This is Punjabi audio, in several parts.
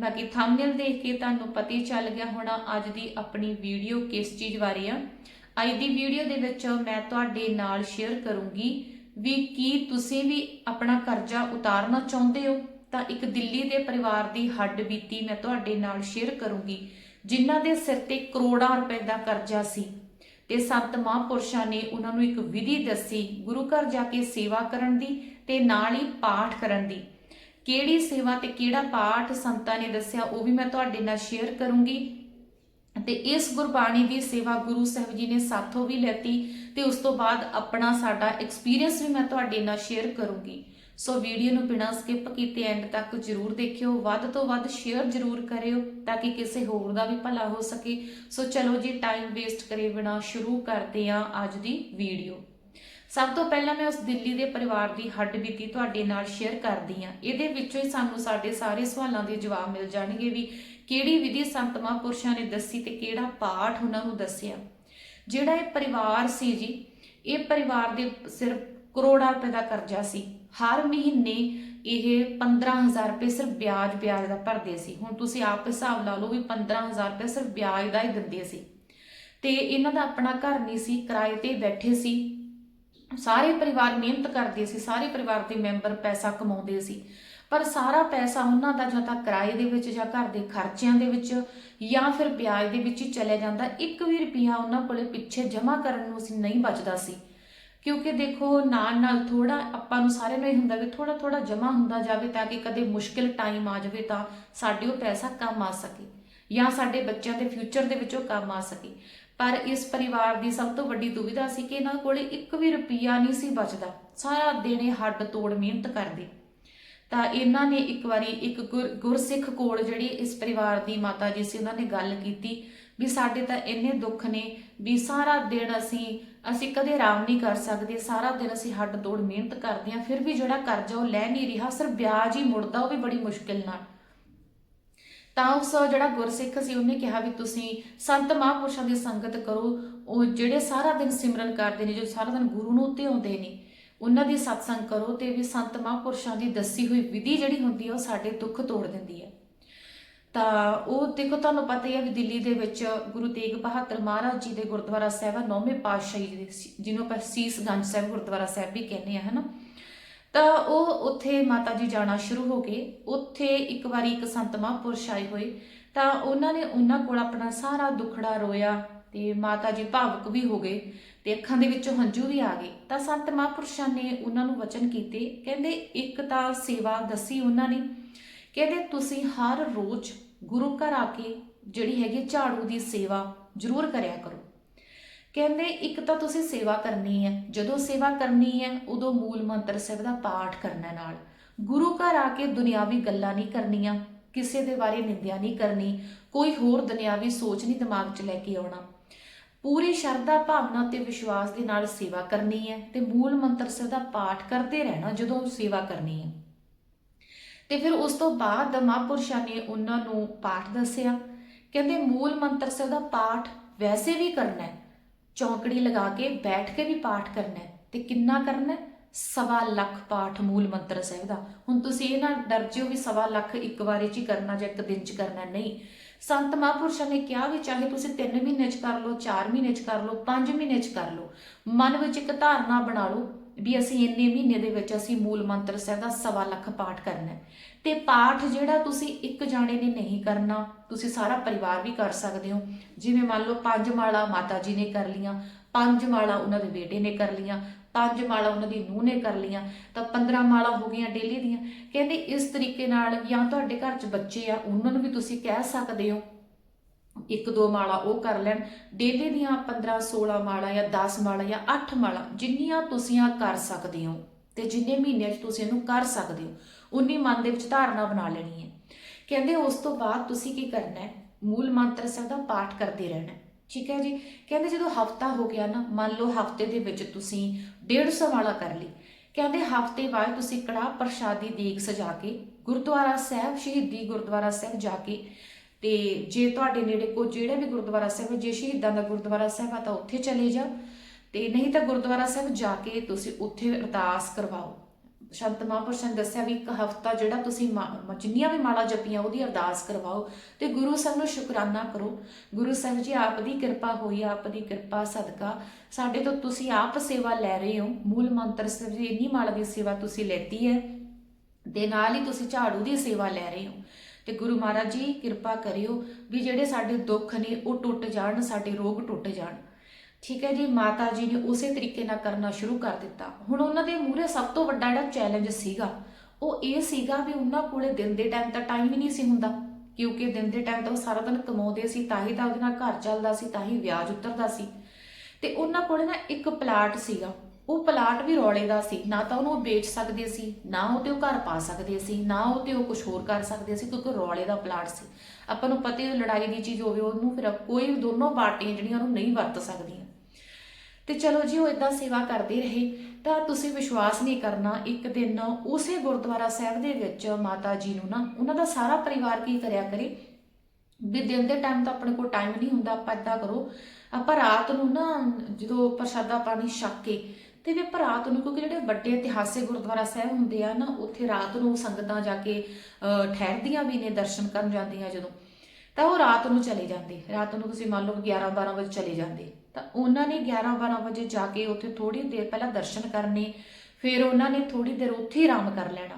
ਬਾਕੀ ਥੰਬਨੇਲ ਦੇਖ ਕੇ ਤੁਹਾਨੂੰ ਪਤਾ ਹੀ ਚੱਲ ਗਿਆ ਹੋਣਾ ਅੱਜ ਦੀ ਆਪਣੀ ਵੀਡੀਓ ਕਿਸ ਚੀਜ਼ ਬਾਰੇ ਆ। ਅੱਜ ਦੀ ਵੀਡੀਓ ਦੇ ਵਿੱਚ ਮੈਂ ਤੁਹਾਡੇ ਨਾਲ ਸ਼ੇਅਰ ਕਰੂੰਗੀ ਵੀ ਕੀ ਤੁਸੀਂ ਵੀ ਆਪਣਾ ਕਰਜ਼ਾ ਉਤਾਰਨਾ ਚਾਹੁੰਦੇ ਹੋ। ਤਾਂ ਇੱਕ ਦਿੱਲੀ ਦੇ ਪਰਿਵਾਰ ਦੀ ਹੱਡ ਬੀਤੀ ਮੈਂ ਤੁਹਾਡੇ ਨਾਲ ਸ਼ੇਅਰ ਕਰੂੰਗੀ, ਜਿਨ੍ਹਾਂ ਦੇ ਸਿਰ ਤੇ ਕਰੋੜਾਂ ਰੁਪਏ ਦਾ ਕਰਜ਼ਾ ਸੀ। ਤੇ ਸੰਤ ਮਹਾਂਪੁਰਸ਼ਾਂ ਨੇ ਉਹਨਾਂ ਨੂੰ ਇੱਕ ਵਿਧੀ ਦੱਸੀ, ਗੁਰੂ ਘਰ ਜਾ ਕੇ ਸੇਵਾ ਕਰਨ ਦੀ ਤੇ ਨਾਲ ਹੀ ਪਾਠ ਕਰਨ ਦੀ। ਕਿਹੜੀ ਸੇਵਾ ਤੇ ਕਿਹੜਾ ਪਾਠ ਸੰਤਾਂ ਨੇ ਦੱਸਿਆ, ਉਹ ਵੀ ਮੈਂ ਤੁਹਾਡੇ ਨਾਲ ਸ਼ੇਅਰ ਕਰੂੰਗੀ। ਤੇ ਇਸ ਗੁਰਬਾਣੀ ਦੀ ਸੇਵਾ ਗੁਰੂ ਸਾਹਿਬ ਜੀ ਨੇ ਸਾਥੋਂ ਵੀ ਲੈਤੀ ਤੇ ਉਸ ਤੋਂ ਬਾਅਦ ਆਪਣਾ ਸਾਡਾ ਐਕਸਪੀਰੀਅੰਸ ਵੀ ਮੈਂ ਤੁਹਾਡੇ ਨਾਲ ਸ਼ੇਅਰ ਕਰੂੰਗੀ। ਸੋ ਵੀਡੀਓ ਨੂੰ ਬਿਨਾਂ ਸਕਿਪ ਕੀਤੇ ਐਂਡ ਤੱਕ ਜਰੂਰ ਦੇਖਿਓ, ਵੱਧ ਤੋਂ ਵੱਧ ਸ਼ੇਅਰ ਜਰੂਰ ਕਰਿਓ ਤਾਂ ਕਿ ਕਿਸੇ ਹੋਰ ਦਾ ਵੀ ਭਲਾ ਹੋ ਸਕੇ। ਸੋ ਚਲੋ ਜੀ ਟਾਈਮ ਵੇਸਟ ਕਰੇ ਬਿਨਾਂ ਸ਼ੁਰੂ ਕਰਦੇ ਹਾਂ ਅੱਜ ਦੀ ਵੀਡੀਓ ਸਭ ਤੋਂ ਪਹਿਲਾਂ ਮੈਂ ਉਸ ਦਿੱਲੀ ਦੇ ਪਰਿਵਾਰ ਦੀ ਹੱਡ ਬੀਤੀ ਤੁਹਾਡੇ ਨਾਲ ਸ਼ੇਅਰ ਕਰਦੀ ਹਾਂ। ਇਹਦੇ ਵਿੱਚੋਂ ਹੀ ਸਾਨੂੰ ਸਾਡੇ ਸਾਰੇ ਸਵਾਲਾਂ ਦੇ ਜਵਾਬ ਮਿਲ ਜਾਣਗੇ ਵੀ ਕਿਹੜੀ ਵਿਧੀ ਸੰਤ ਮਹਾਂਪੁਰਸ਼ਾਂ ਨੇ ਦੱਸੀ ਤੇ ਕਿਹੜਾ ਪਾਠ ਉਹਨਾਂ ਨੂੰ ਦੱਸਿਆ। ਜਿਹੜਾ ਇਹ ਪਰਿਵਾਰ ਸੀ ਜੀ, ਇਹ ਪਰਿਵਾਰ ਦੇ ਸਿਰਫ ਕਰੋੜਾਂ ਰੁਪਏ ਦਾ ਕਰਜ਼ਾ ਸੀ। ਹਰ ਮਹੀਨੇ ਇਹ 15000 ਰੁਪਏ ਸਿਰਫ ਵਿਆਜ ਵਿਆਜ ਦਾ ਭਰਦੇ ਸੀ। ਹੁਣ ਤੁਸੀਂ ਆਪ ਹਿਸਾਬ ਲਾ ਲਓ ਵੀ 15000 ਰੁਪਏ ਸਿਰਫ ਵਿਆਜ ਦਾ ਹੀ ਦਿੰਦੇ ਸੀ। ਤੇ ਇਹਨਾਂ ਦਾ ਆਪਣਾ ਘਰ ਨਹੀਂ ਸੀ, ਕਿਰਾਏ ਤੇ ਬੈਠੇ ਸੀ। ਸਾਰੇ ਪਰਿਵਾਰ ਮਿਹਨਤ ਕਰਦੇ ਸੀ, ਸਾਰੇ ਪਰਿਵਾਰ ਦੇ ਮੈਂਬਰ ਪੈਸਾ ਕਮਾਉਂਦੇ ਸੀ। ਪਰ ਸਾਰਾ ਪੈਸਾ ਉਹਨਾਂ ਦਾ ਜਾਂ ਤਾਂ ਕਿਰਾਏ ਦੇ ਵਿੱਚ ਜਾਂ ਘਰ ਦੇ ਖਰਚਿਆਂ ਦੇ ਵਿੱਚ ਜਾਂ ਫਿਰ ਵਿਆਜ ਦੇ ਵਿੱਚ ਹੀ ਚਲੇ ਜਾਂਦਾ। ਇੱਕ ਵੀ ਰੁਪਿਆ ਉਹਨਾਂ ਕੋਲੇ ਪਿੱਛੇ ਜਮ੍ਹਾਂ ਕਰਨ ਨੂੰ ਅਸੀਂ ਨਹੀਂ ਬਚਦਾ ਸੀ। ਕਿਉਂਕਿ ਦੇਖੋ, ਨਾਲ ਨਾਲ ਥੋੜਾ ਆਪਾਂ ਨੂੰ ਸਾਰਿਆਂ ਨੂੰ ਇਹ ਹੁੰਦਾ ਵੀ ਥੋੜਾ ਥੋੜਾ ਜਮ੍ਹਾਂ ਹੁੰਦਾ ਜਾਵੇ ਤਾਂ ਕਿ ਕਦੇ ਮੁਸ਼ਕਿਲ ਟਾਈਮ ਆ ਜਾਵੇ ਤਾਂ ਸਾਡੇ ਉਹ ਪੈਸਾ ਕੰਮ ਆ ਸਕੇ ਜਾਂ ਸਾਡੇ ਬੱਚਿਆਂ ਦੇ ਫਿਊਚਰ ਦੇ ਵਿੱਚ ਉਹ ਕੰਮ ਆ ਸਕੇ। ਪਰ ਇਸ ਪਰਿਵਾਰ ਦੀ ਸਭ ਤੋਂ ਵੱਡੀ ਦੁਵਿਧਾ ਸੀ ਕਿ ਇਹਨਾਂ ਕੋਲੇ ਇੱਕ ਵੀ ਰੁਪਈਆ ਨਹੀਂ ਸੀ ਬਚਦਾ। ਸਾਰਾ ਦਿਨ ਇਹ ਹੱਡ ਤੋੜ ਮਿਹਨਤ ਕਰਦੇ। ਤਾਂ ਇਹਨਾਂ ਨੇ ਇੱਕ ਵਾਰੀ ਇੱਕ ਗੁਰ- ਗੁਰਸਿੱਖ ਕੋਲ ਜਿਹੜੀ ਇਸ ਪਰਿਵਾਰ ਦੀ ਮਾਤਾ ਜੀ ਸੀ, ਉਹਨਾਂ ਨੇ ਗੱਲ ਕੀਤੀ ਵੀ ਸਾਡੇ ਤਾਂ ਇੰਨੇ ਦੁੱਖ ਨੇ ਵੀ ਸਾਰਾ ਦਿਨ ਅਸੀਂ ਅਸੀਂ ਕਦੇ ਆਰਾਮ ਨਹੀਂ ਕਰ ਸਕਦੇ, ਸਾਰਾ ਦਿਨ ਅਸੀਂ ਹੱਡ ਤੋੜ ਮਿਹਨਤ ਕਰਦੇ ਹਾਂ, ਫਿਰ ਵੀ ਜਿਹੜਾ ਕਰਜ਼ਾ ਉਹ ਲੈ ਨਹੀਂ ਰਿਹਾ ਸਿਰ ਵਿਆਜ ਹੀ ਮੁੜਦਾ, ਉਹ ਵੀ ਬੜੀ ਮੁਸ਼ਕਿਲ ਨਾਲ। ਤਾਂ ਉਸ ਜਿਹੜਾ ਗੁਰਸਿੱਖ ਸੀ, ਉਹਨੇ ਕਿਹਾ ਵੀ ਤੁਸੀਂ ਸੰਤ ਮਹਾਂਪੁਰਸ਼ਾਂ ਦੀ ਸੰਗਤ ਕਰੋ। ਉਹ ਜਿਹੜੇ ਸਾਰਾ ਦਿਨ ਸਿਮਰਨ ਕਰਦੇ ਨੇ, ਜੋ ਸਾਰਾ ਦਿਨ ਗੁਰੂ ਨੂੰ ਧਿਆਉਂਦੇ ਨੇ, ਉਹਨਾਂ ਦੀ ਸਤਸੰਗ ਕਰੋ ਤੇ ਵੀ ਸੰਤ ਮਹਾਂਪੁਰਸ਼ਾਂ ਦੀ ਦੱਸੀ ਹੋਈ ਵਿਧੀ ਜਿਹੜੀ ਹੁੰਦੀ ਹੈ ਉਹ ਸਾਡੇ ਦੁੱਖ ਤੋੜ ਦਿੰਦੀ ਹੈ ਤਾਂ ਉਹ ਦੇਖੋ, ਤੁਹਾਨੂੰ ਪਤਾ ਹੀ ਹੈ ਵੀ ਦਿੱਲੀ ਦੇ ਵਿੱਚ ਗੁਰੂ ਤੇਗ ਬਹਾਦਰ ਮਹਾਰਾਜ ਜੀ ਦੇ ਗੁਰਦੁਆਰਾ ਸਾਹਿਬ ਆ, ਨੌਵੇਂ ਪਾਤਸ਼ਾਹੀ ਸੀ- ਜਿਹਨੂੰ ਆਪਾਂ ਸੀਸਗੰਜ ਸਾਹਿਬ ਗੁਰਦੁਆਰਾ ਸਾਹਿਬ ਵੀ ਕਹਿੰਦੇ ਆ, ਹਨਾ? ਤਾਂ ਉਹ ਉੱਥੇ ਮਾਤਾ ਜੀ ਜਾਣਾ ਸ਼ੁਰੂ ਹੋ ਗਏ। ਉੱਥੇ ਇੱਕ ਵਾਰੀ ਇੱਕ ਸੰਤ ਮਹਾਂਪੁਰਸ਼ ਆਏ ਹੋਏ। ਤਾਂ ਉਹਨਾਂ ਨੇ ਉਹਨਾਂ ਕੋਲ ਆਪਣਾ ਸਾਰਾ ਦੁਖੜਾ ਰੋਇਆ ਤੇ ਮਾਤਾ ਜੀ ਭਾਵੁਕ ਵੀ ਹੋ ਗਏ ਤੇ ਅੱਖਾਂ ਦੇ ਵਿੱਚੋਂ ਹੰਝੂ ਵੀ ਆ ਗਏ। ਤਾਂ ਸੰਤ ਮਹਾਂਪੁਰਸ਼ਾਂ ਨੇ ਉਹਨਾਂ ਨੂੰ ਵਚਨ ਕੀਤੇ। ਕਹਿੰਦੇ, ਇੱਕ ਤਾਂ ਸੇਵਾ ਦੱਸੀ ਉਹਨਾਂ ਨੇ। ਕਹਿੰਦੇ, ਤੁਸੀਂ ਹਰ ਰੋਜ਼ ਗੁਰੂ ਘਰ ਆ ਕੇ ਜਿਹੜੀ ਹੈਗੀ ਝਾੜੂ ਦੀ ਸੇਵਾ ਜ਼ਰੂਰ ਕਰਿਆ ਕਰੋ। ਕਹਿੰਦੇ ਇੱਕ ਤਾਂ ਤੁਸੀਂ ਸੇਵਾ ਕਰਨੀ ਹੈ, ਜਦੋਂ ਸੇਵਾ ਕਰਨੀ ਹੈ, ਉਦੋਂ ਮੂਲ ਮੰਤਰ ਸਾਹਿਬ ਦਾ ਪਾਠ ਕਰਨਾ ਨਾਲ। ਗੁਰੂ ਘਰ ਆ ਕੇ ਦੁਨਿਆਵੀ ਗੱਲਾਂ ਨਹੀਂ ਕਰਨੀਆਂ, ਕਿਸੇ ਦੇ ਬਾਰੇ ਨਿੰਦਿਆ ਨਹੀਂ ਕਰਨੀ, ਕੋਈ ਹੋਰ ਦੁਨਿਆਵੀ ਸੋਚ ਨਹੀਂ ਦਿਮਾਗ 'ਚ ਲੈ ਕੇ ਆਉਣਾ। ਪੂਰੀ ਸ਼ਰਧਾ ਭਾਵਨਾ ਤੇ ਵਿਸ਼ਵਾਸ ਦੇ ਨਾਲ ਸੇਵਾ ਕਰਨੀ ਹੈ ਤੇ ਮੂਲ ਮੰਤਰ ਸਾਹਿਬ ਦਾ ਪਾਠ ਕਰਦੇ ਰਹਿਣਾ ਜਦੋਂ ਸੇਵਾ ਕਰਨੀ ਹੈ। ਤੇ ਫਿਰ ਉਸ ਤੋਂ ਬਾਅਦ ਮਹਾਂਪੁਰਸ਼ਾਂ ਨੇ ਉਹਨਾਂ ਨੂੰ ਪਾਠ ਦੱਸਿਆ। ਕਹਿੰਦੇ ਮੂਲ ਮੰਤਰ ਸਾਹਿਬ ਦਾ ਪਾਠ ਵੈਸੇ ਵੀ ਕਰਨਾ ਹੈ ਚੌਂਕੜੀ ਲਗਾ ਕੇ ਬੈਠ ਕੇ ਵੀ ਪਾਠ ਕਰਨਾ ਹੈ ਤੇ ਕਿੰਨਾ ਕਰਨਾ ਹੈ? ਸਵਾ ਲੱਖ ਪਾਠ ਮੂਲ ਮੰਤਰ ਸਾਹਿਬ ਦਾ। ਹੁਣ ਤੁਸੀਂ ਇਹ ਨਾ ਡਰ ਜਿਓ ਵੀ ਸਵਾ ਲੱਖ ਇੱਕ ਵਾਰੀ ਚ ਹੀ ਕਰਨਾ ਜਾਂ ਇੱਕ ਦਿਨ ਚ ਕਰਨਾ ਨਹੀਂ। ਸੰਤ ਮਹਾਂਪੁਰਸ਼ਾਂ ਨੇ ਕਿਹਾ ਵੀ ਚਾਹੇ ਤੁਸੀਂ 3 ਮਹੀਨੇ ਚ ਕਰ ਲਓ 4 ਮਹੀਨੇ ਚ ਕਰ ਲਓ 5 ਮਹੀਨੇ ਚ ਕਰ ਲਓ। ਮਨ ਵਿੱਚ ਇੱਕ ਧਾਰਨਾ ਬਣਾ ਲਓ ਵੀ ਅਸੀਂ ਇੰਨੇ ਮਹੀਨੇ ਦੇ ਵਿੱਚ ਅਸੀਂ ਮੂਲ ਮੰਤਰ ਸਾਹਿਬ ਦਾ ਸਵਾ ਲੱਖ ਪਾਠ ਕਰਨਾ ਹੈ। ਤੇ ਪਾਠ ਜਿਹੜਾ ਤੁਸੀਂ ਇੱਕ ਜਾਣੇ ਨੇ ਨਹੀਂ ਕਰਨਾ, ਤੁਸੀਂ ਸਾਰਾ ਪਰਿਵਾਰ ਵੀ ਕਰ ਸਕਦੇ ਹੋ। ਜਿਵੇਂ ਮੰਨ ਲਓ ਪੰਜ ਮਾਲਾ ਮਾਤਾ ਜੀ ਨੇ ਕਰ ਲੀਆਂ ਪੰਜ ਮਾਲਾ ਉਹਨਾਂ ਦੇ ਬੇਟੇ ਨੇ ਕਰ ਲੀਆਂ ਪੰਜ ਮਾਲਾ ਉਹਨਾਂ ਦੀ ਨੂੰਹ ਨੇ ਕਰ ਲੀਆਂ ਤਾਂ 15 ਮਾਲਾ ਹੋ ਗਈਆਂ ਡੇਲੀ ਦੀਆਂ। ਕਹਿੰਦੇ ਇਸ ਤਰੀਕੇ ਨਾਲ ਜਾਂ ਤੁਹਾਡੇ ਘਰ 'ਚ ਬੱਚੇ ਆ, ਉਹਨਾਂ ਨੂੰ ਵੀ ਤੁਸੀਂ ਕਹਿ ਸਕਦੇ ਹੋ ਇੱਕ ਦੋ ਮਾਲਾ ਉਹ ਕਰ ਲੈਣ। ਡੇਲੀ ਦੀਆਂ 15 16 ਮਾਲਾ ਜਾਂ 10 ਮਾਲਾ ਜਾਂ 8 ਮਾਲਾ ਜਿੰਨੀਆਂ ਤੁਸੀਂ ਆ ਕਰ ਸਕਦੇ ਹੋ ਤੇ ਜਿੰਨੇ ਮਹੀਨਿਆਂ 'ਚ ਤੁਸੀਂ ਇਹਨੂੰ ਕਰ ਸਕਦੇ ਹੋ, ਉਨੀ ਮਨ ਦੇ ਵਿੱਚ ਧਾਰਨਾ ਬਣਾ ਲੈਣੀ ਹੈ। ਕਹਿੰਦੇ ਉਸ ਤੋਂ ਬਾਅਦ ਤੁਸੀਂ ਕੀ ਕਰਨਾ ਹੈ? ਮੂਲ ਮੰਤਰ ਸਾਹਿਬ ਦਾ ਪਾਠ ਕਰਦੇ ਰਹਿਣਾ ਠੀਕ ਹੈ ਜੀ? ਕਹਿੰਦੇ ਜਦੋਂ ਹਫਤਾ ਹੋ ਗਿਆ ਨਾ, ਮੰਨ ਲਓ ਹਫ਼ਤੇ ਦੇ ਵਿੱਚ ਤੁਸੀਂ 150 ਵਾਲਾ ਕਰ ਲਈ। ਕਹਿੰਦੇ ਹਫ਼ਤੇ ਬਾਅਦ ਤੁਸੀਂ ਕੜਾਹ ਪ੍ਰਸ਼ਾਦੀ ਦੇਗ ਸਜਾ ਕੇ ਗੁਰਦੁਆਰਾ ਸਾਹਿਬ, ਸ਼ਹੀਦੀ ਗੁਰਦੁਆਰਾ ਸਾਹਿਬ ਜਾ ਕੇ ਤੇ ਜੇ ਤੁਹਾਡੇ ਨੇੜੇ ਕੋ ਜਿਹੜਾ ਵੀ ਗੁਰਦੁਆਰਾ ਸਾਹਿਬ ਹੈ, ਜੇ ਸ਼ਹੀਦਾਂ ਦਾ ਗੁਰਦੁਆਰਾ ਸਾਹਿਬ ਆ ਤਾਂ ਉੱਥੇ ਚਲੇ ਜਾ ਤੇ ਨਹੀਂ ਤਾਂ ਗੁਰਦੁਆਰਾ ਸਾਹਿਬ ਜਾ ਕੇ ਤੁਸੀਂ ਉੱਥੇ ਅਰਦਾਸ ਕਰਵਾਓ। ਸ਼ੰਤ ਮਹਾਂਪੁਰਸ਼ਾਂ ਨੇ ਦੱਸਿਆ ਵੀ ਇੱਕ ਹਫਤਾ ਜਿਹੜਾ ਤੁਸੀਂ ਜਿੰਨੀਆਂ ਵੀ ਮਾਲਾ ਜਪੀਆਂ ਉਹਦੀ ਅਰਦਾਸ ਕਰਵਾਓ। ਤੇ ਗੁਰੂ ਸਾਹਿਬ ਨੂੰ ਸ਼ੁਕਰਾਨਾ ਕਰੋ। ਗੁਰੂ ਸਾਹਿਬ ਜੀ ਆਪ ਦੀ ਕਿਰਪਾ ਹੋਈ ਆਪ ਦੀ ਕਿਰਪਾ ਸਦਕਾ। ਸਾਡੇ ਤੋਂ ਤੁਸੀਂ ਆਪ ਸੇਵਾ ਲੈ ਰਹੇ ਹੋ। ਮੂਲ ਮੰਤਰ ਸਾਹਿਬ ਜੀ ਇੰਨੀ ਮਾਲਾ ਦੀ ਸੇਵਾ ਤੁਸੀਂ ਲੈਤੀ ਹੈ। ਦੇ ਨਾਲ ਹੀ ਤੁਸੀਂ ਝਾੜੂ ਦੀ ਸੇਵਾ ਲੈ ਰਹੇ ਹੋ। ਤੇ ਗੁਰੂ ਮਹਾਰਾਜ ਜੀ, ਕਿਰਪਾ ਕਰਿਓ ਵੀ ਜਿਹੜੇ ਸਾਡੇ ਦੁੱਖ ਨੇ, ਉਹ ਟੁੱਟ ਜਾਣ, ਸਾਡੇ ਰੋਗ ਟੁੱਟ ਜਾਣ। ਠੀਕ ਹੈ ਜੀ, ਮਾਤਾ ਜੀ ਨੇ ਉਸੇ ਤਰੀਕੇ ਨਾਲ ਕਰਨਾ ਸ਼ੁਰੂ ਕਰ ਦਿੱਤਾ। ਹੁਣ ਉਹਨਾਂ ਦੇ ਮੂਹਰੇ ਸਭ ਤੋਂ ਵੱਡਾ ਜਿਹੜਾ ਚੈਲੰਜ ਸੀਗਾ, ਉਹ ਇਹ ਸੀਗਾ ਵੀ ਉਹਨਾਂ ਕੋਲੇ ਦਿਨ ਦੇ ਟਾਈਮ ਤਾਂ ਟਾਈਮ ਹੀ ਨਹੀਂ ਸੀ ਹੁੰਦਾ। ਕਿਉਂਕਿ ਦਿਨ ਦੇ ਟਾਈਮ ਤਾਂ ਉਹ ਸਾਰਾ ਦਿਨ ਕਮਾਉਂਦੇ ਸੀ, ਤਾਂ ਹੀ ਤਾਂ ਉਹਦੇ ਨਾਲ ਘਰ ਚੱਲਦਾ ਸੀ, ਤਾਂ ਹੀ ਵਿਆਜ ਉਤਰਦਾ ਸੀ। ਤੇ ਉਹਨਾਂ ਕੋਲੇ ਨਾ ਇੱਕ ਪਲਾਟ ਸੀਗਾ। ਉਹ ਪਲਾਟ ਵੀ ਰੌਲੇ ਦਾ ਸੀ। ਨਾ ਤਾਂ ਉਹਨੂੰ ਉਹ ਵੇਚ ਸਕਦੇ ਸੀ, ਨਾ ਉਹ ਤੇ ਉਹ ਘਰ ਪਾ ਸਕਦੇ ਸੀ, ਨਾ ਉਹ ਤੇ ਉਹ ਕੁਝ ਹੋਰ ਕਰ ਸਕਦੇ ਸੀ ਕਿਉਂਕਿ ਰੌਲੇ ਦਾ ਪਲਾਟ ਸੀ। ਆਪਾਂ ਨੂੰ ਪਤਾ ਹੈ ਲੜਾਈ ਦੀ ਚੀਜ਼ ਹੋਵੇ ਉਹਨੂੰ ਫਿਰ ਕੋਈ ਵੀ ਦੋਨੋਂ ਪਾਰਟੀਆਂ ਜਿਹੜੀਆਂ ਉਹਨੂੰ ਨਹੀਂ ਵਰਤ ਸਕਦੀਆਂ। ਤੇ ਚਲੋ ਜੀ, ਉਹ ਇਦਾਂ ਸੇਵਾ ਕਰਦੇ ਰਹੇ। ਤਾਂ ਤੁਸੀਂ ਵਿਸ਼ਵਾਸ ਨਹੀਂ ਕਰਨਾ, ਇੱਕ ਦਿਨ ਉਸੇ ਗੁਰਦੁਆਰਾ ਸਾਹਿਬ ਦੇ ਵਿੱਚ ਮਾਤਾ ਜੀ ਨੂੰ ਨਾ, ਉਹਨਾਂ ਦਾ ਸਾਰਾ ਪਰਿਵਾਰ ਕੀ ਕਰਿਆ ਕਰੇ? ਵੀ ਦਿਨ ਦੇ ਟਾਈਮ ਤਾਂ ਆਪਣੇ ਕੋਲ ਟਾਈਮ ਨਹੀਂ ਹੁੰਦਾ, ਆਪਾਂ ਏਦਾਂ ਕਰੋ। ਆਪਾਂ ਰਾਤ ਨੂੰ ਨਾ ਜਦੋਂ ਪ੍ਰਸ਼ਾਦਾ ਪਾਣੀ ਛੱਕ ਕੇ ਤੇ ਵੀ ਆਪਾਂ ਰਾਤ ਨੂੰ, ਕਿਉਂਕਿ ਜਿਹੜੇ ਵੱਡੇ ਇਤਿਹਾਸਿਕ ਗੁਰਦੁਆਰਾ ਸਾਹਿਬ ਹੁੰਦੇ ਆ ਨਾ, ਉੱਥੇ ਰਾਤ ਨੂੰ ਸੰਗਤਾਂ ਜਾ ਕੇ ਠਹਿਰਦੀਆਂ ਵੀ ਨੇ, ਦਰਸ਼ਨ ਕਰਨ ਜਾਂਦੀਆਂ ਜਦੋਂ। ਤਾਂ ਉਹ ਰਾਤ ਨੂੰ ਚਲੇ ਜਾਂਦੇ। ਰਾਤ ਨੂੰ ਤੁਸੀਂ ਮੰਨ ਲਓ 11 12 ਵਜੇ ਚਲੇ ਜਾਂਦੇ। ਤਾਂ ਉਹਨਾਂ ਨੇ 11 12 ਵਜੇ ਜਾ ਕੇ ਉੱਥੇ ਥੋੜੀ ਦੇਰ ਪਹਿਲਾਂ ਦਰਸ਼ਨ ਕਰਨੇ, ਫਿਰ ਉਹਨਾਂ ਨੇ ਥੋੜੀ ਦੇਰ ਉੱਥੇ ਆਰਾਮ ਕਰ ਲੈਣਾ।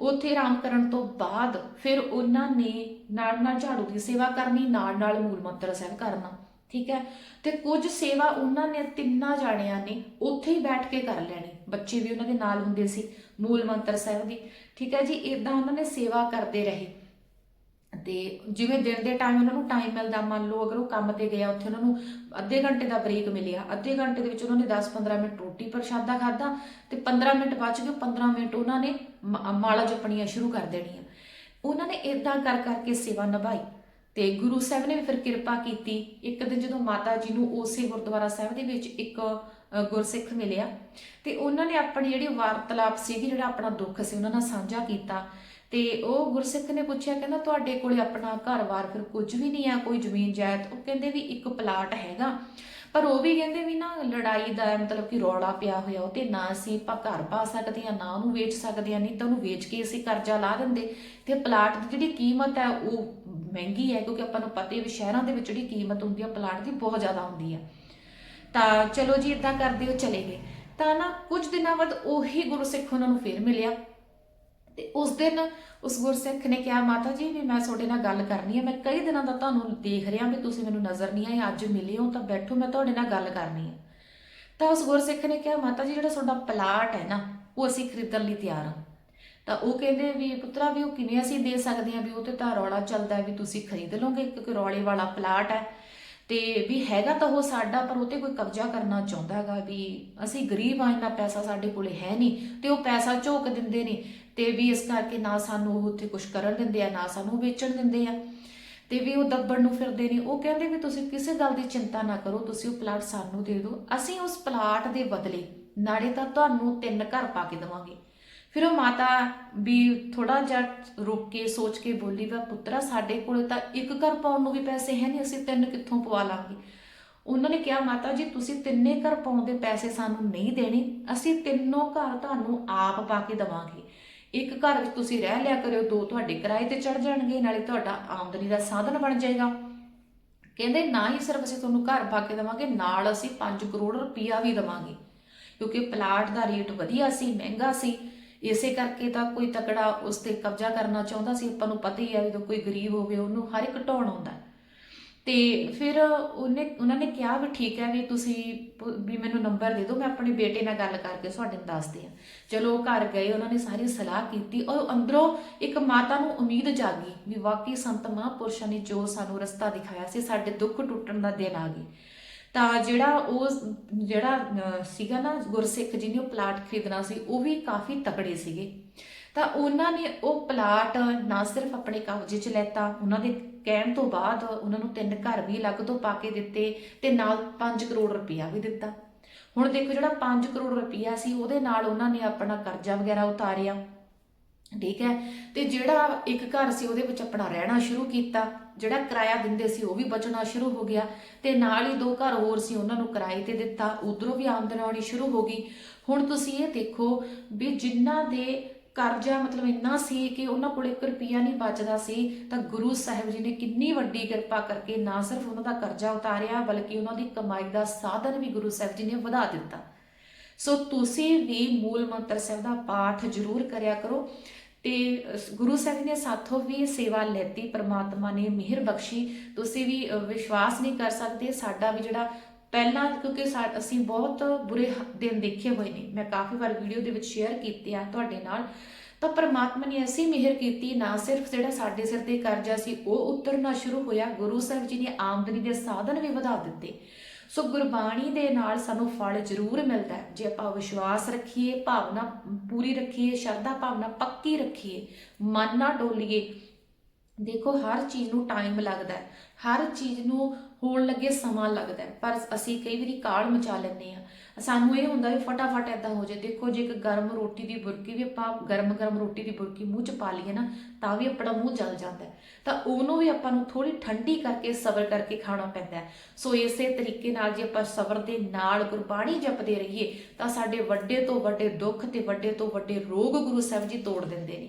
ਉੱਥੇ ਆਰਾਮ ਕਰਨ ਤੋਂ ਬਾਅਦ ਫਿਰ ਉਹਨਾਂ ਨੇ ਨਾਲ ਨਾਲ ਝਾੜੂ ਦੀ ਸੇਵਾ ਕਰਨੀ ਨਾਲ ਨਾਲ ਮੂਲ ਮੰਤਰ ਸਾਹਿਬ ਕਰਨਾ। ਠੀਕ ਹੈ? ਤੇ ਕੁਝ ਸੇਵਾ ਉਹਨਾਂ ਨੇ ਤਿੰਨਾਂ ਜਾਣਿਆਂ ਨੇ ਉੱਥੇ ਹੀ ਬੈਠ ਕੇ ਕਰ ਲੈਣੀ। ਬੱਚੇ ਵੀ ਉਹਨਾਂ ਦੇ ਨਾਲ ਹੁੰਦੇ ਸੀ, ਮੂਲ ਮੰਤਰ ਸਾਹਿਬ ਦੀ ਠੀਕ ਹੈ ਜੀ? ਇਦਾਂ ਉਹਨਾਂ ਨੇ ਸੇਵਾ ਕਰਦੇ ਰਹੇ। ਤੇ ਜਿਵੇਂ ਦਿਨ ਦੇ ਟਾਈਮ ਉਹਨਾਂ ਨੂੰ ਟਾਈਮ ਮਿਲਦਾ, ਮੰਨ ਲਓ ਅਗਰ ਉਹ ਕੰਮ ਤੇ ਗਿਆ, ਉੱਥੇ ਉਹਨਾਂ ਨੂੰ ਅੱਧੇ ਘੰਟੇ ਦਾ ਬ੍ਰੇਕ ਮਿਲਿਆ। ਅੱਧੇ ਘੰਟੇ ਦੇ ਵਿੱਚ ਉਹਨਾਂ ਨੇ 10-15 ਮਿੰਟ ਰੋਟੀ ਪ੍ਰਸ਼ਾਦਾ ਖਾਦਾ ਤੇ 15 ਮਿੰਟ ਬਚ ਗਏ। 15 ਮਿੰਟ ਉਹਨਾਂ ਨੇ ਮ- ਮਾਲਾ ਜਪਣੀਆਂ ਸ਼ੁਰੂ ਕਰ ਦੇਣੀਆਂ। ਉਹਨਾਂ ਨੇ ਇਦਾਂ ਕਰ ਕਰਕੇ ਸੇਵਾ ਨਿਭਾਈ। ਤੇ ਗੁਰੂ ਸਾਹਿਬ ਨੇ ਵੀ ਫਿਰ ਕਿਰਪਾ ਕੀਤੀ। ਇੱਕ ਦਿਨ ਜਦੋਂ ਮਾਤਾ ਜੀ ਨੂੰ ਉਸੇ ਗੁਰਦੁਆਰਾ ਸਾਹਿਬ ਦੇ ਵਿੱਚ ਇੱਕ ਗੁਰਸਿੱਖ ਮਿਲਿਆ ਤੇ ਉਹਨਾਂ ਨੇ ਆਪਣੀ ਜਿਹੜੀ ਵਾਰਤਾਲਾਪ ਸੀਗੀ, ਜਿਹੜਾ ਆਪਣਾ ਦੁੱਖ ਸੀ, ਉਹਨਾਂ ਨਾਲ ਸਾਂਝਾ ਕੀਤਾ। ਤੇ ਉਹ ਗੁਰਸਿੱਖ ਨੇ ਪੁੱਛਿਆ, ਕਹਿੰਦਾ, ਤੁਹਾਡੇ ਕੋਲੇ ਆਪਣਾ ਘਰ-ਬਾਰ ਫਿਰ ਕੁਝ ਵੀ ਨਹੀਂ ਆ, ਕੋਈ ਜ਼ਮੀਨ ਜਾਇਦਾਦ ਉਹ ਕਹਿੰਦੇ ਵੀ ਇੱਕ ਪਲਾਟ ਹੈਗਾ। ਪਰ ਉਹ ਵੀ ਕਹਿੰਦੇ ਵੀ ਨਾ, ਲੜਾਈ ਦਾ ਮਤਲਬ ਕਿ ਰੌਲਾ ਪਿਆ ਹੋਇਆ, ਉਹ ਤੇ ਨਾ ਅਸੀਂ ਆਪਾਂ ਘਰ ਪਾ ਸਕਦੇ ਆ ਨਾ ਉਹਨੂੰ ਵੇਚ ਸਕਦੇ ਆ ਨਹੀਂ ਤਾਂ ਉਹਨੂੰ ਵੇਚ ਕੇ ਅਸੀਂ ਕਰਜ਼ਾ ਲਾ ਦਿੰਦੇ। ਤੇ ਪਲਾਟ ਦੀ ਜਿਹੜੀ ਕੀਮਤ ਹੈ, ਉਹ ਮਹਿੰਗੀ ਹੈ, ਕਿਉਂਕਿ ਆਪਾਂ ਨੂੰ ਪਤਾ ਹੀ ਵੀ ਸ਼ਹਿਰਾਂ ਦੇ ਵਿੱਚ ਜਿਹੜੀ ਕੀਮਤ ਹੁੰਦੀ ਆ ਪਲਾਟ ਦੀ ਬਹੁਤ ਜ਼ਿਆਦਾ ਹੁੰਦੀ ਹੈ। ਤਾਂ ਚਲੋ ਜੀ ਇਦਾਂ ਕਰਦੇ ਹੋ ਚਲੇ ਗਏ। ਤਾਂ ਨਾ ਕੁਝ ਦਿਨਾਂ ਬਾਅਦ ਉਹੀ ਗੁਰਸਿੱਖ ਉਹਨਾਂ ਨੂੰ ਫੇਰ ਮਿਲਿਆ। ਤੇ ਉਸ ਦਿਨ ਉਸ ਗੁਰਸਿੱਖ ਨੇ ਕਿਹਾ, ਮਾਤਾ ਜੀ, ਵੀ ਮੈਂ ਤੁਹਾਡੇ ਨਾਲ ਗੱਲ ਕਰਨੀ ਹੈ। ਮੈਂ ਕਈ ਦਿਨਾਂ ਦਾ ਤੁਹਾਨੂੰ ਦੇਖ ਰਿਹਾ ਵੀ ਤੁਸੀਂ ਮੈਨੂੰ ਨਜ਼ਰ ਨਹੀਂ ਆਏ। ਅੱਜ ਮਿਲੇ ਹੋ ਤਾਂ ਬੈਠੋ, ਮੈਂ ਤੁਹਾਡੇ ਨਾਲ ਗੱਲ ਕਰਨੀ ਹੈ। ਤਾਂ ਉਸ ਗੁਰਸਿੱਖ ਨੇ ਕਿਹਾ, ਮਾਤਾ ਜੀ, ਜਿਹੜਾ ਤੁਹਾਡਾ ਪਲਾਟ ਹੈ ਨਾ, ਉਹ ਅਸੀਂ ਖਰੀਦਣ ਲਈ ਤਿਆਰ ਹਾਂ। ਤਾਂ ਉਹ ਕਹਿੰਦੇ ਵੀ ਪੁੱਤਰਾ ਵੀ ਉਹ ਕਿਵੇਂ ਅਸੀਂ ਦੇ ਸਕਦੇ ਹਾਂ ਵੀ ਉਹ ਤੇ ਤਾਂ ਰੌਲਾ ਚੱਲਦਾ ਵੀ ਤੁਸੀਂ ਖਰੀਦ ਲਓਗੇ ਕਿਉਂਕਿ ਰੌਲੇ ਵਾਲਾ ਪਲਾਟ ਹੈ। ਤੇ ਵੀ ਹੈਗਾ ਤਾਂ ਉਹ ਸਾਡਾ, ਪਰ ਉਹ ਤੇ ਕੋਈ ਕਬਜ਼ਾ ਕਰਨਾ ਚਾਹੁੰਦਾ ਹੈਗਾ ਵੀ ਅਸੀਂ ਗਰੀਬ ਆ ਇੰਨਾ ਪੈਸਾ ਸਾਡੇ ਕੋਲੇ ਹੈ ਨਹੀਂ ਤੇ ਉਹ ਪੈਸਾ ਝੋਕ ਦਿੰਦੇ ਨੇ ਤੇ ਵੀ ਇਸ ਕਰਕੇ ਨਾ ਸਾਨੂੰ ਉਹ ਉੱਥੇ ਕੁਝ ਕਰਨ ਦਿੰਦੇ ਆ, ਨਾ ਸਾਨੂੰ ਵੇਚਣ ਦਿੰਦੇ ਆ। ਤੇ ਵੀ ਉਹ ਦੱਬਣ ਨੂੰ ਫਿਰਦੇ ਨੇ। ਉਹ ਕਹਿੰਦੇ ਵੀ ਤੁਸੀਂ ਕਿਸੇ ਗੱਲ ਦੀ ਚਿੰਤਾ ਨਾ ਕਰੋ, ਤੁਸੀਂ ਉਹ ਪਲਾਟ ਸਾਨੂੰ ਦੇ ਦਿਓ। ਅਸੀਂ ਉਸ ਪਲਾਟ ਦੇ ਬਦਲੇ ਨਾਲੇ ਤਾਂ ਤੁਹਾਨੂੰ ਤਿੰਨ ਘਰ ਪਾ ਕੇ ਦੇਵਾਂਗੇ। ਫਿਰ ਉਹ ਮਾਤਾ ਵੀ ਥੋੜਾ ਜਿਹਾ ਰੁਕ ਕੇ ਸੋਚ ਕੇ ਬੋਲੀ, ਵਾ ਪੁੱਤਰਾ, ਸਾਡੇ ਕੋਲ ਤਾਂ ਇੱਕ ਘਰ ਪਾਉਣ ਨੂੰ ਵੀ ਪੈਸੇ ਹੈ ਨਹੀਂ, ਅਸੀਂ ਤਿੰਨ ਕਿੱਥੋਂ ਪਵਾ ਲਾਂਗੇ? ਉਹਨਾਂ ਨੇ ਕਿਹਾ, ਮਾਤਾ ਜੀ, ਤੁਸੀਂ ਤਿੰਨੇ ਘਰ ਪਾਉਣ ਦੇ ਪੈਸੇ ਸਾਨੂੰ ਨਹੀਂ ਦੇਣੇ, ਅਸੀਂ ਤਿੰਨੋਂ ਘਰ ਤੁਹਾਨੂੰ ਆਪ ਪਾ ਕੇ ਦੇਵਾਂਗੇ। ਇੱਕ ਘਰ ਵਿੱਚ ਤੁਸੀਂ ਰਹਿ ਲਿਆ ਕਰਿਓ, ਦੋ ਤੁਹਾਡੇ ਕਿਰਾਏ ਤੇ ਚੜ ਜਾਣਗੇ, ਨਾਲੇ ਤੁਹਾਡਾ ਆਮਦਨੀ ਦਾ ਸਾਧਨ ਬਣ ਜਾਏਗਾ। ਕਹਿੰਦੇ, ਨਾ ਹੀ ਸਿਰਫ ਅਸੀਂ ਤੁਹਾਨੂੰ ਘਰ ਪਾ ਕੇ ਦੇਵਾਂਗੇ, ਨਾਲ ਅਸੀਂ 5 ਕਰੋੜ ਰੁਪਈਆ ਵੀ ਦੇਵਾਂਗੇ, ਕਿਉਂਕਿ ਪਲਾਟ ਦਾ ਰੇਟ ਵਧੀਆ ਸੀ, ਮਹਿੰਗਾ ਸੀ। ਇਸੇ ਕਰਕੇ ਤਾਂ ਕੋਈ ਤਕੜਾ ਉਸ ਤੇ ਕਬਜ਼ਾ ਕਰਨਾ ਚਾਹੁੰਦਾ ਸੀ। ਆਪਾਂ ਨੂੰ ਪਤਾ ਹੀ ਹੈ ਜਦੋਂ ਕੋਈ ਗਰੀਬ ਹੋਵੇ, ਉਹਨੂੰ ਹਰ ਇੱਕ ਢਾਉਣ ਆਉਂਦਾ। ਤੇ ਫਿਰ ਉਹਨੇ, ਉਹਨਾਂ ਨੇ ਕਿਹਾ ਵੀ ਠੀਕ ਹੈ ਵੀ ਤੁਸੀਂ ਵੀ ਮੈਨੂੰ ਨੰਬਰ ਦੇ ਦਿਓ, ਮੈਂ ਆਪਣੇ ਬੇਟੇ ਨਾਲ ਗੱਲ ਕਰਕੇ ਤੁਹਾਡੇ ਨੂੰ ਦੱਸਦੀ ਆ ਚਲੋ ਉਹ ਘਰ ਗਏ, ਉਹਨਾਂ ਨੇ ਸਾਰੀ ਸਲਾਹ ਕੀਤੀ ਔਰ ਅੰਦਰੋਂ ਇੱਕ ਮਾਤਾ ਨੂੰ ਉਮੀਦ ਜਾਗੀ ਵੀ ਵਾਕਈ ਸੰਤ ਮਹਾਂਪੁਰਸ਼ਾਂ ਨੇ ਜੋ ਸਾਨੂੰ ਰਸਤਾ ਦਿਖਾਇਆ ਸੀ, ਸਾਡੇ ਦੁੱਖ ਟੁੱਟਣ ਦਾ ਦਿਨ ਆ ਗਏ। ਤਾਂ ਜਿਹੜਾ ਉਹ ਜਿਹੜਾ ਸੀਗਾ ਨਾ ਗੁਰਸਿੱਖ ਜੀ ਨੇ ਉਹ ਪਲਾਟ ਖਰੀਦਣਾ ਸੀ, ਉਹ ਵੀ ਕਾਫੀ ਤਕੜੇ ਸੀਗੇ। ਤਾਂ ਉਹਨਾਂ ਨੇ ਉਹ ਪਲਾਟ ਨਾ ਸਿਰਫ ਆਪਣੇ ਕਬਜ਼ੇ 'ਚ ਲੈਤਾ, ਉਹਨਾਂ ਦੇ ਕਹਿਣ ਤੋਂ ਬਾਅਦ ਉਹਨਾਂ ਨੂੰ ਤਿੰਨ ਘਰ ਵੀ ਅਲੱਗ ਤੋਂ ਪਾ ਕੇ ਦਿੱਤੇ ਤੇ ਨਾਲ 5 ਕਰੋੜ ਰੁਪਇਆ ਵੀ ਦਿੱਤਾ। ਹੁਣ ਦੇਖੋ ਜਿਹੜਾ 5 ਕਰੋੜ ਰੁਪਇਆ ਸੀ, ਉਹਦੇ ਨਾਲ ਉਹਨਾਂ ਨੇ ਆਪਣਾ ਕਰਜ਼ਾ ਵਗੈਰਾ ਉਤਾਰਿਆ। ਠੀਕ ਹੈ? ਤੇ ਜਿਹੜਾ ਇੱਕ ਘਰ ਸੀ, ਉਹਦੇ ਵਿੱਚ ਆਪਣਾ ਰਹਿਣਾ ਸ਼ੁਰੂ ਕੀਤਾ। ਜਿਹੜਾ ਕਿਰਾਇਆ ਦਿੰਦੇ ਸੀ ਉਹ ਵੀ ਬਚਣਾ ਸ਼ੁਰੂ ਹੋ ਗਿਆ ਤੇ ਨਾਲ ਹੀ ਦੋ ਘਰ ਹੋਰ ਸੀ, ਉਹਨਾਂ ਨੂੰ ਕਿਰਾਏ ਤੇ ਦਿੱਤਾ, ਉਧਰੋਂ ਵੀ ਆਮਦਨ ਆਉਣੀ ਸ਼ੁਰੂ ਹੋ ਗਈ। ਹੁਣ ਤੁਸੀਂ ਇਹ ਦੇਖੋ ਵੀ ਜਿਨ੍ਹਾਂ ਦੇ ਕਰਜ਼ਾ ਮਤਲਬ ਇੰਨਾ ਸੀ ਕਿ ਉਹਨਾਂ ਕੋਲ 1 ਰੁਪਿਆ ਨਹੀਂ ਬਚਦਾ ਸੀ, ਤਾਂ ਗੁਰੂ ਸਾਹਿਬ ਜੀ ਨੇ ਕਿੰਨੀ ਵੱਡੀ ਕਿਰਪਾ ਕਰਕੇ ਨਾ ਸਿਰਫ ਉਹਨਾਂ ਦਾ ਕਰਜ਼ਾ ਉਤਾਰਿਆ, ਬਲਕਿ ਉਹਨਾਂ ਦੀ ਕਮਾਈ ਦਾ ਸਾਧਨ ਵੀ ਗੁਰੂ ਸਾਹਿਬ ਜੀ ਨੇ ਵਧਾ ਦਿੱਤਾ। ਸੋ ਤੁਸੀਂ ਵੀ ਮੂਲ ਮੰਤਰ ਸਾਹਿਬ ਦਾ ਪਾਠ ਜ਼ਰੂਰ ਕਰਿਆ ਕਰੋ। ਤੇ ਗੁਰੂ ਸਾਹਿਬ ਨੇ ਸਾਥੋਂ ਵੀ ਸੇਵਾ ਲੈਤੀ, ਪ੍ਰਮਾਤਮਾ ਨੇ ਮਿਹਰ ਬਖਸ਼ੀ। ਤੁਸੀਂ ਵੀ ਵਿਸ਼ਵਾਸ ਨਹੀਂ ਕਰ ਸਕਦੇ, ਸਾਡਾ ਵੀ ਜਿਹੜਾ ਪਹਿਲਾਂ, ਕਿਉਂਕਿ ਸਾ- ਅਸੀਂ ਬਹੁਤ ਬੁਰੇ ਦਿਨ ਦੇਖੇ ਹੋਏ ਨੇ। ਮੈਂ ਕਾਫੀ ਵਾਰ ਵੀਡੀਓ ਦੇ ਵਿੱਚ ਸ਼ੇਅਰ ਕੀਤੇ ਆ ਤੁਹਾਡੇ ਨਾਲ। ਤਾਂ ਪਰਮਾਤਮਾ ਨੇ ਐਸੀ ਮਿਹਰ ਕੀਤੀ, ਨਾ ਸਿਰਫ ਜਿਹੜਾ ਸਾਡੇ ਸਿਰ ਤੇ ਕਰਜ਼ਾ ਸੀ, ਉਹ ਉਤਰਨਾ ਸ਼ੁਰੂ ਹੋਇਆ। ਗੁਰੂ ਸਾਹਿਬ ਜੀ ਨੇ ਆਮਦਨੀ ਦੇ ਸਾਧਨ ਵੀ ਵਧਾ ਦਿੱਤੇ। ਸੋ ਗੁਰਬਾਣੀ ਦੇ ਨਾਲ ਸਾਨੂੰ ਫਲ ਜ਼ਰੂਰ ਮਿਲਦਾ ਜੇ ਆਪਾਂ ਵਿਸ਼ਵਾਸ ਰੱਖੀਏ, ਭਾਵਨਾ ਪੂਰੀ ਰੱਖੀਏ, ਸ਼ਰਧਾ ਭਾਵਨਾ ਪੱਕੀ ਰੱਖੀਏ, ਮਨ ਨਾ ਡੋਲੀਏ, ਦੇਖੋ ਹਰ ਚੀਜ਼ ਨੂੰ ਟਾਈਮ ਲੱਗਦਾ ਹੈ। ਹਰ ਚੀਜ਼ ਨੂੰ ਹੋਣ ਲੱਗੇ ਸਮਾਂ ਲੱਗਦਾ ਪਰ ਅਸੀਂ ਕਈ ਵਾਰੀ ਕਾਲ ਮਚਾ ਲੈਂਦੇ ਆ ਸਾਨੂੰ ਇਹ ਹੁੰਦਾ ਵੀ ਫਟਾਫਟ ਐਦਾਂ ਹੋ ਜਾਏ। ਦੇਖੋ, ਜੇ ਇੱਕ ਗਰਮ ਰੋਟੀ ਦੀ ਬੁਰਕੀ ਵੀ ਆਪਾਂ ਗਰਮ ਗਰਮ ਰੋਟੀ ਦੀ ਬੁਰਕੀ ਮੂੰਹ 'ਚ ਪਾ ਲਈਏ ਨਾ, ਤਾਂ ਵੀ ਆਪਣਾ ਮੂੰਹ ਜਲ ਜਾਂਦਾ ਤਾਂ ਉਹਨੂੰ ਵੀ ਆਪਾਂ ਨੂੰ ਥੋੜੀ ਠੰਡੀ ਕਰਕੇ ਸਬਰ ਕਰਕੇ ਖਾਣਾ ਪੈਂਦਾ ਸੋ ਇਸੇ ਤਰੀਕੇ ਨਾਲ ਜੇ ਆਪਾਂ ਸਬਰ ਦੇ ਨਾਲ ਗੁਰਬਾਣੀ ਜਪਦੇ ਰਹੀਏ, ਤਾਂ ਸਾਡੇ ਵੱਡੇ ਤੋਂ ਵੱਡੇ ਦੁੱਖ ਤੇ ਵੱਡੇ ਤੋਂ ਵੱਡੇ ਰੋਗ ਗੁਰੂ ਸਾਹਿਬ ਜੀ ਤੋੜ ਦਿੰਦੇ ਨੇ।